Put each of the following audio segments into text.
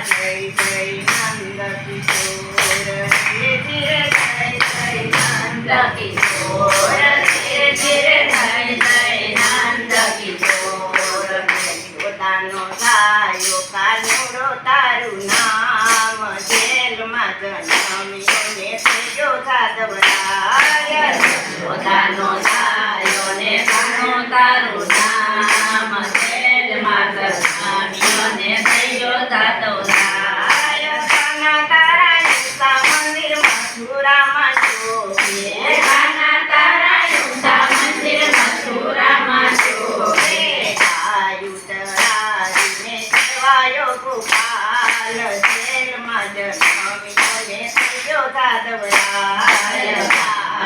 જય પોતાનો ગાયો કાનોડો તારું નામ જેલમાં જન્મ્યો ને થયો સાધવરાય પોતાનો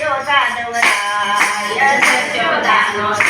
Yo da do da, yo da do da.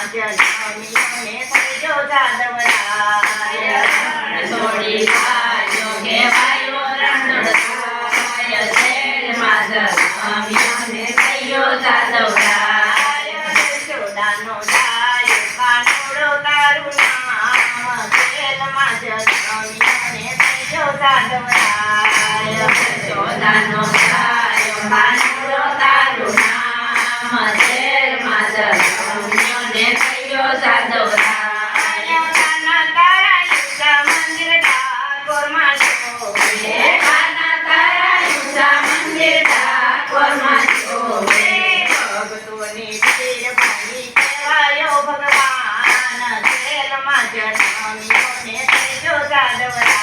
Yolanda, Yolanda, Yolanda, Yolanda, Yolanda,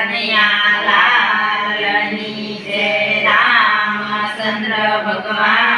Kanaiya લાલની જય રામચંદ્ર ભગવાન